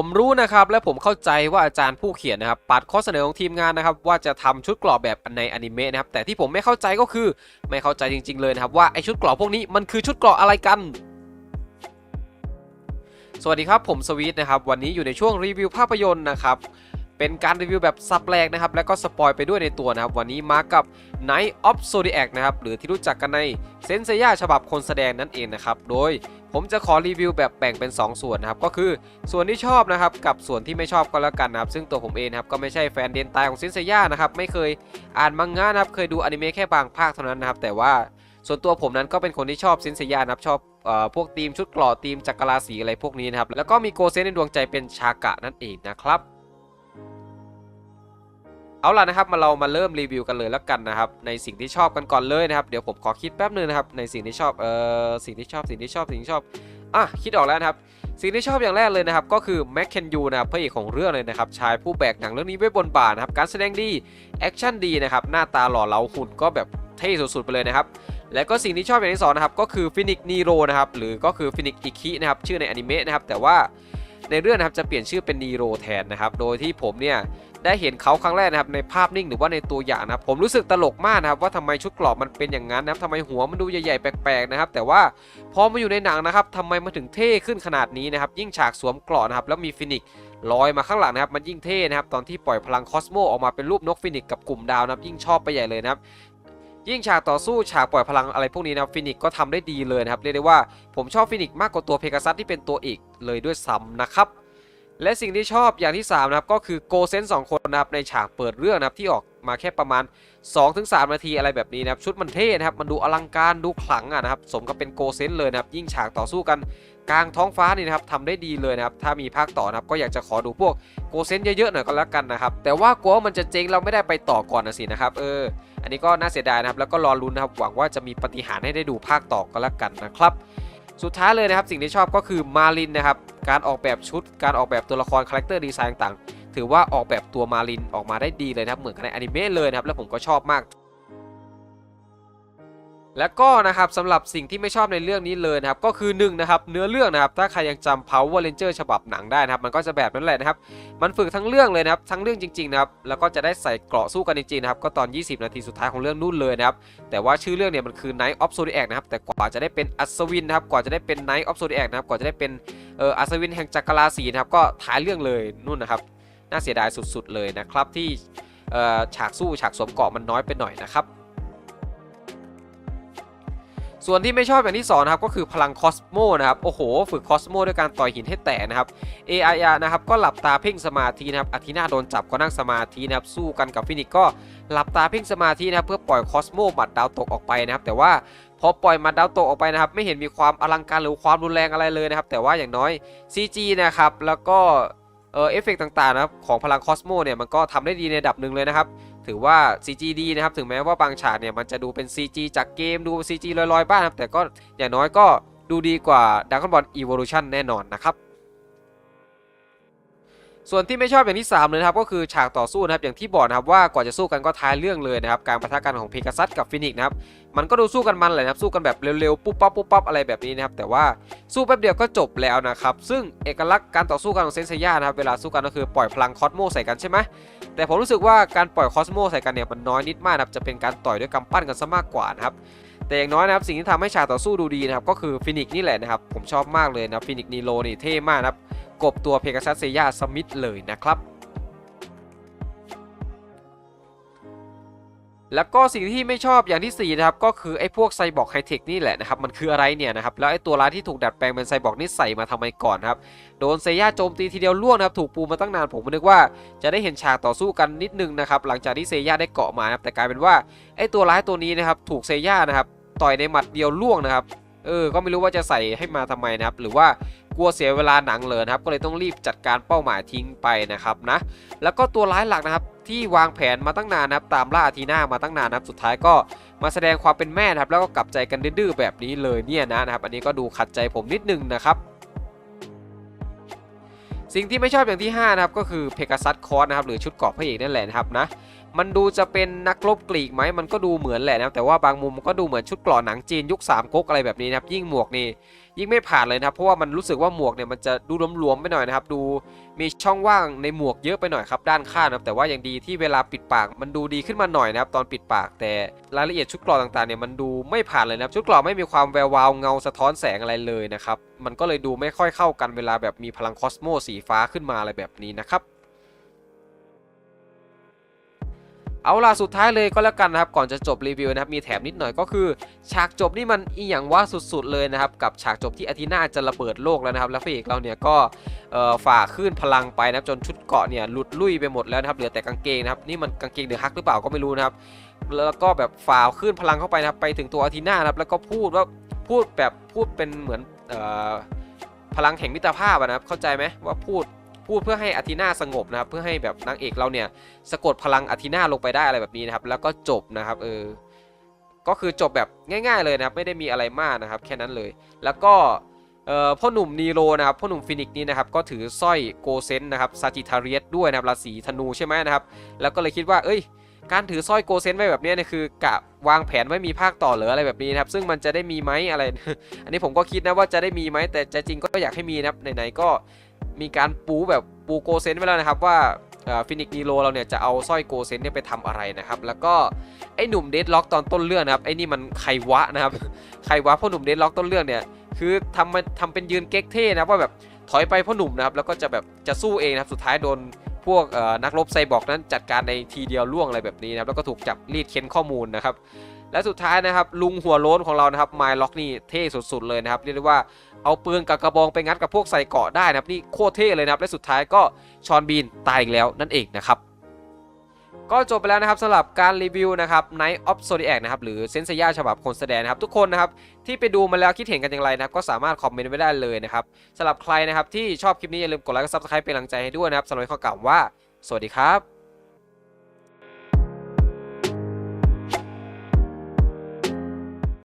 ผมรู้นะครับและผมเข้าใจว่าอาจารย์ผู้เขียนนะครับปัดข้อเสนอของทีมงานนะครับว่าจะทำชุดกรอบแบบในอนิเมะนะครับแต่ที่ผมไม่เข้าใจก็คือไม่เข้าใจจริง ๆ เลยนะครับว่าไอชุดกรอบพวกนี้มันคือชุดกรอบอะไรกันสวัสดีครับผมสวีทนะครับวันนี้อยู่ในช่วงรีวิวภาพยนตร์นะครับ เป็นการรีวิวแบบสับแปลกนะครับ แล้วก็สปอยไปด้วยในตัวนะครับ วันนี้มากับ Night of Zodiac นะครับ หรือที่รู้จักกันในเซนเซย่าฉบับคนแสดงนั่นเองนะครับ โดยผมจะขอรีวิวแบบแบ่งเป็น 2 ส่วนนะครับ ก็คือส่วนที่ชอบนะครับ กับส่วนที่ไม่ชอบก็แล้วกันนะครับ ซึ่งตัวผมเองครับ ก็ไม่ใช่แฟนเดนตายของเซนเซย่านะครับ ไม่เคยอ่านมังงะนะครับ เคยดูอนิเมะแค่บางภาคเท่านั้นนะครับ แต่ว่าส่วนตัวผมนั้นก็เป็นคนที่ชอบเซนเซยานะครับชอบเอ่อพวกทีมชุดเกราะทีมจักรราศีอะไรพวกนี้นะครับ แล้วก็มีโกเซนในดวงใจเป็นชากะนั่นเองนะครับ เอาล่ะนะครับมาเรามาเริ่มรีวิวกันเลยแล้วกันนะครับในสิ่งที่ชอบกันก่อนเลยนะครับเดี๋ยวผมขอคิดแป๊บนึงนะครับในสิ่งที่ชอบเอ่อสิ่งที่ชอบสิ่งที่ชอบสิ่งที่ชอบอะคิดออกแล้วนะครับสิ่งที่ชอบอย่างแรกเลยนะครับก็คือแม็กเคนยูนะครับพระเอกของเรื่องเลยนะครับชายผู้แบกหนังเรื่องนี้ไว้บนบ่านะครับการแสดงดีแอคชั่นดีนะครับหน้าตาหล่อเหลาหุ่นก็แบบเท่สุดๆไปเลยนะครับและก็สิ่งที่ชอบอย่างที่สองนะครับก็คือฟินิกนีโรนะครับหรือก็คือฟินิกอิคินะครับชื่อในอนิเมะนะครับแต่ว่าในเรื่องนะครับจะเปลี่ยนชื่อเป็นนีโรแทนนะครับโดยที่ผมเนี่ย ได้เห็นเขาครั้งแรกนะครับในภาพนิ่งหรือว่าในตัวอย่างนะครับผมรู้สึกตลกมากนะครับว่าทำไมชุดกราะมันเป็นอย่างนั้นนะครับทำไมหัวมันดูใหญ่ๆแปลกๆนะครับแต่ว่าพอมาอยู่ในหนังนะครับทำไมมันถึงเท่ขึ้นขนาดนี้นะครับยิ่งฉากสวมกราะนะครับแล้วมีฟินิกซ์ลอยมาข้างหลังนะครับมันยิ่งเท่นะครับตอนที่ปล่อยพลังคอสโมออกมาเป็นรูปนกฟินิกซ์กับกลุ่มดาวนะครับยิ่งชอบไปใหญ่เลยนะครับยิ่งฉากต่อสู้ฉากปล่อยพลังอะไรพวกนี้นะครับฟินิกซ์ก็ทำได้ดีเลยนะครับเรียกได้ว่าผมชอบฟินิกซ์มากกว่าตัวเพกาซัสที่เป็นตัวเอกเลยด้วยซ้ำนะครับ และสิ่งที่ชอบอย่างที่3นะครับก็คือโกเซนสองคนนะครับในฉากเปิดเรื่องนะครับที่ออกมาแค่ประมาณ 2-3 นาทีอะไรแบบนี้นะครับชุดมันเท่นะครับมันดูอลังการดูขลังอะนะครับสมกับเป็นโกเซนเลยนะครับยิ่งฉากต่อสู้กันกลางท้องฟ้านี่นะครับทำได้ดีเลยนะครับถ้ามีภาคต่อนะครับก็อยากจะขอดูพวกโกเซนเยอะๆหน่อยก็แล้วกันนะครับแต่ว่ากลัวว่ามันจะเจ๊งเราไม่ได้ไปต่อก่อนนะสินะครับเอออันนี้ก็น่าเสียดายนะครับแล้วก็รอลุ้นนะครับหวังว่าจะมีปฏิหารให้ได้ดูภาคต่อก็แล้วกันนะครับ สุดท้ายเลยนะครับ สิ่งที่ชอบก็คือมาลินนะครับ การออกแบบชุด การออกแบบตัวละครคาแรคเตอร์ดีไซน์ต่างๆ ถือว่าออกแบบตัวมาลินออกมาได้ดีเลยนะครับ เหมือนกันในอนิเมะเลยนะครับ แล้วผมก็ชอบมาก แล้วก็นะครับสำหรับสิ่งที่ไม่ชอบในเรื่องนี้เลยนะครับก็คือ1นงนะครับเนื้อเรื่องนะครับถ้าใครยังจำ Power Ranger ฉบับหนังได้นะครับมันก็จะแบบนั้นแหละนะครับมันฝึกทั้งเรื่องเลยนะครับทั้งเรื่องจริงๆนะครับแล้วก็จะได้ใส่เกราะสู้กันจริงๆนะครับก็ตอน 20 นาทีสุดท้ายของเรื่องนู่นเลยนะครับแต่ว่าชื่อเรื่องเนี่ยมันคือ Night of Zodiac นะครับแต่กว่าจะได้เป็นอัศวินนะครับกว่าจะได้เป็น Night of Zodiac นะครับกว่าจะได้เป็นเอ่ออัศวินแห่งจักรราศีนะครับก็ท้ายเรื่องเลยนู่นนะครับน่าเสียดายสุดๆเลยนะครับที่เอ่อฉากสู้ฉากสวมเกราะมันน้อยไปหน่อยนะครับ ส่วนที่ไม่ชอบอย่างที่สองนะครับก็คือพลังคอสโมนะครับโอ้โห ฝึกคอสโมด้วยการต่อยหินให้แตกนะครับ AIR นะครับก็หลับตาเพ่งสมาธินะครับอาทินาโดนจับก็นั่งสมาธินะครับสู้กันกับฟินิกก็หลับตาเพ่งสมาธินะครับเพื่อปล่อยคอสโมหมัดดาวตกออกไปนะครับ แต่ว่าพอปล่อยหมัดดาวตกออกไปนะครับ ไม่เห็นมีความอลังการหรือความรุนแรงอะไรเลยนะครับ แต่ว่าอย่างน้อย CG นะครับแล้วก็เออเอฟเฟกต่างๆนะครับของพลังคอสโมเนี่ยมันก็ทำได้ดีในระดับหนึ่งเลยนะครับถือว่า CG ดีนะครับ ถึงแม้ว่าบางฉากเนี่ยมันจะดูเป็น CG จากเกมดู CG ลอยๆ บ้างครับ แต่ก็อย่างน้อยก็ดูดีกว่า Dragon Ball Evolution แน่นอนนะครับ ส่วนที่ไม่ชอบอย่างที่3เลยนะครับก็คือฉากต่อสู้นะครับอย่างที่บอกนะครับว่ากว่าจะสู้กันก็ท้ายเรื่องเลยนะครับการปะทะกันของเพกาซัสกับฟินิกนะครับมันก็ดูสู้กันมันเลยนะครับสู้กันแบบเร็วๆปุ๊บปั๊บปุ๊บปั๊บอะไรแบบนี้นะครับแต่ว่าสู้แป๊บเดียวก็จบแล้วนะครับซึ่งเอกลักษณ์การต่อสู้กันของเซนเซียนะครับเวลาสู้กันก็คือปล่อยพลังคอสโมใส่กันใช่ไหมแต่ผมรู้สึกว่าการปล่อยคอสโมใส่กันเนี่ยมันน้อยนิดมากนะครับจะเป็นการต่อยด้วยกำปั้นกันซะมากกว่านะครับ แต่อย่างน้อยนะครับสิ่งที่ทำให้ฉากต่อสู้ดูดีนะครับก็คือฟินิกนี่แหละนะครับผมชอบมากเลยนะฟินิกนีโรนี่เท่มากนะครับกบตัวเพกาซัสเซย่าสมิธเลยนะครับแล้วก็สิ่งที่ไม่ชอบอย่างที่4นะครับก็คือไอ้พวกไซบอร์กไฮเทคนี่แหละนะครับมันคืออะไรเนี่ยนะครับแล้วไอ้ตัวร้ายที่ถูกดัดแปลงเป็นไซบอร์กนี่ใส่มาทำไมก่อนครับโดนเซย่าโจมตีทีเดียวล่วงนะครับถูกปูมาตั้งนานผมนึกว่าจะได้เห็นฉากต่อสู้กันนิดนึงนะครับหลังจากที่เซย่าได้เกาะมานะครับแต่กลายเป็นว่าไอ้ตัวร้ายตัวนี้นะครับถูกเซย่านะครับ ต่อยในหมัดเดียวล่วงนะครับเออ ก็ไม่รู้ว่าจะใส่ให้มาทำไมนะครับ หรือว่ากลัวเสียเวลาหนังเลยนะครับ ก็เลยต้องรีบจัดการเป้าหมายทิ้งไปนะครับนะ แล้วก็ตัวร้ายหลักนะครับที่วางแผนมาตั้งนานนะครับ ตามล่าอาทีนามาตั้งนานนะครับ สุดท้ายก็มาแสดงความเป็นแม่นะครับ แล้วก็กลับใจกันดื้อแบบนี้เลยเนี่ยนะนะครับ อันนี้ก็ดูขัดใจผมนิดนึงนะครับสิ่งที่ไม่ชอบอย่างที่ 5 นะครับ ก็คือเพกาซัสคอร์สนะครับหรือชุดเกราะพระเอกนั่นแหละนะครับนะ มันดูจะเป็นนักรบกรีกไหมมันก็ดูเหมือนแหละนะแต่ว่าบางมุมมันก็ดูเหมือนชุดเกราะหนังจีนยุคสามก๊กอะไรแบบนี้นะครับยิ่งหมวกนี่ยิ่งไม่ผ่านเลยนะครับเพราะว่ามันรู้สึกว่าหมวกเนี่ยมันจะดูหลวมๆไปหน่อยนะครับดูมีช่องว่างในหมวกเยอะไปหน่อยครับด้านข้างนะครับแต่ว่ายังดีที่เวลาปิดปาก มันดูดีขึ้นมาหน่อยนะครับตอนปิดปาก แต่รายละเอียดชุดเกราะต่างๆเนี่ยมันดูไม่ผ่านเลยนะครับชุดเกราะไม่มีความแวววาวเงาสะท้อนแสงอะไรเลยนะครับมันก็เลยดูไม่ค่อยเข้ากันเวลาแบบมีพลังคอสโมสีฟ้าขึ้นมาอะไรแบบนี้นะครับ เอาล่ะสุดท้ายเลยก็แล้วกันนะครับก่อนจะจบรีวิวนะครับมีแถมนิดหน่อยก็คือ ฉากจบนี่มันอีหยังว่าสุดๆเลยนะครับกับฉากจบที่อาทินาจะระเบิดโลกแล้วนะครับแล้วพระเอกเราเนี่ยก็ฝ่าคลื่นพลังไปนะครับจนชุดเกาะเนี่ยหลุดลุ่ยไปหมดแล้วนะครับเหลือแต่กางเกงนะครับนี่มันกางเกงเดือฮักหรือเปล่าก็ไม่รู้นะครับแล้วก็แบบฝ่าคลื่นพลังเข้าไปนะครับไปถึงตัวอาทินานะครับแล้วก็พูดว่าพูดแบบพูดเป็นเหมือนออพลังแห่งมิตรภาพอะนะครับเข้าใจไหมว่าพูด พูดเพื่อให้อาทินาสงบนะครับ เพื่อให้แบบนางเอกเราเนี่ยสะกดพลังอาทินาลงไปได้อะไรแบบนี้นะครับ แล้วก็จบนะครับเออก็คือจบแบบง่ายๆเลยนะครับ ไม่ได้มีอะไรมากนะครับ แค่นั้นเลย แล้วก็เอ่อพ่อหนุ่มนีโรนะครับพ่อหนุ่มฟินิกซ์นี่นะครับก็ถือสร้อยโกเซนนะครับซาจิทาเรียสด้วยนะครับราศีธนูใช่ไหมนะครับ แล้วก็เลยคิดว่าเอ้ย การถือสร้อยโกเซนไว้แบบนี้เนี่ยคือกะวางแผนไว้มีภาคต่อหรืออะไรแบบนี้นะครับ ซึ่งมันจะได้มีไหมอะไร อันนี้ผมก็คิดนะว่าจะได้มีไหมแต่ใจจริงก็อยากให้มีนะครับไหนๆก็ มีการปูแบบปูโกเซนไว้แล้วนะครับว่าฟินิกนีโรเราเนี่ยจะเอาสร้อยโกเซนเนี่ยไปทำอะไรนะครับแล้วก็ไอ้หนุ่มเดดล็อกตอนต้นเรื่องนะครับไอ้นี่มันใครวะนะครับใครวะพ่อหนุ่มเดดล็อกต้นเรื่องเนี่ยคือทำมันทำเป็นยืนเก๊กเท่นะว่าแบบถอยไปพ่อหนุ่มนะครับแล้วก็จะแบบจะสู้เองนะครับสุดท้ายโดนพวกนักรบไซบอร์กนั้นจัดการในทีเดียวล่วงอะไรแบบนี้นะครับแล้วก็ถูกจับรีดเค้นข้อมูลนะครับ และสุดท้ายนะครับลุงหัวโล้นของเรานะครับไมล็อกนี่เท่สุดๆเลยนะครับเรียกได้ว่าเอาปืนกับกระบองไปงัดกับพวกใส่เกาะได้นะครับนี่โคตรเท่เลยนะครับและสุดท้ายก็ชอนบีนตายอีกแล้วนั่นเองนะครับก็จบไปแล้วนะครับสำหรับการรีวิวนะครับ Night of Zodiac นะครับหรือเซนเซียฉบับคนแสดงนะครับ ทุกคนนะครับที่ไปดูมาแล้วคิดเห็นกันอย่างไรนะครับก็สามารถคอมเมนต์ไว้ได้เลยนะครับสำหรับใครนะครับที่ชอบคลิปนี้อย่าลืมกดไลค์กดซับสไครป์เป็นกำลังใจให้ด้วยนะครับสำหรับข้อกล่าวว่า สวัสดีครับ